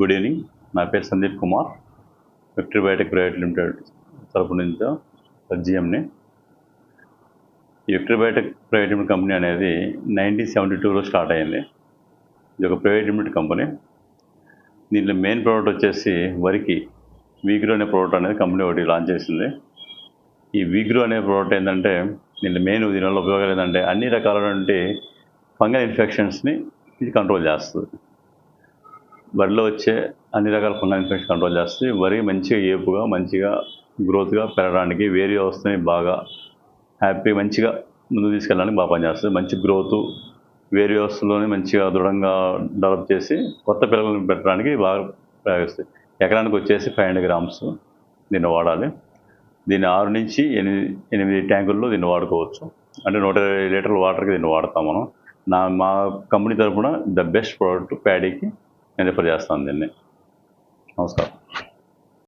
Good evening నా పేరు Sandeep Kumar. Victory Biotech private limited తరపు నుంచి జిఎంని ఈ Victory Biotech private limited company అనేది నైన్టీన్ సెవెంటీ టూలో స్టార్ట్ అయింది. ఇది ఒక ప్రైవేట్ లిమిటెడ్ కంపెనీ. దీంట్లో మెయిన్ ప్రోడక్ట్ వచ్చేసి వరికి వీగ్రో అనే ప్రోడక్ట్ అనేది కంపెనీ ఒకటి లాంచ్ చేసింది. ఈ వీగ్రో అనే ప్రోడక్ట్ ఏంటంటే దీంట్లో మెయిన్ దీనివల్ల ఉపయోగాలు ఏంటంటే అన్ని రకాలైనటువంటి ఫంగల్ ఇన్ఫెక్షన్స్ని ఇది కంట్రోల్ చేస్తుంది. వరిలో వచ్చే అన్ని రకాల ఫంగల్ ఇన్ఫెక్షన్ కంట్రోల్ చేస్తుంది వరి మంచిగా ఏపుగా మంచిగా గ్రోత్గా పెరగడానికి వేరే వ్యవస్థని బాగా హ్యాపీ మంచిగా ముందు తీసుకెళ్ళడానికి బాగా పనిచేస్తుంది. మంచి గ్రోత్ వేరే వ్యవస్థలోనే మంచిగా దృఢంగా డెవలప్ చేసి కొత్త పిల్లలను పెట్టడానికి బాగా ప్రయోగిస్తాయి ఎకరానికి వచ్చేసి ఫైవ్ హండ్రెడ్ గ్రామ్స్ దీన్ని వాడాలి. దీన్ని ఆరు నుంచి ఎనిమిది ఎనిమిది ట్యాంకుల్లో దీన్ని వాడుకోవచ్చు. అంటే నూట ఇరవై లీటర్ల వాటర్కి దీన్ని వాడతాం మనం. నా మా కంపెనీ తరఫున ద బెస్ట్ ప్రోడక్ట్ ప్యాడీకి నేను రిఫర్ చేస్తాను దీన్ని. నమస్కారం.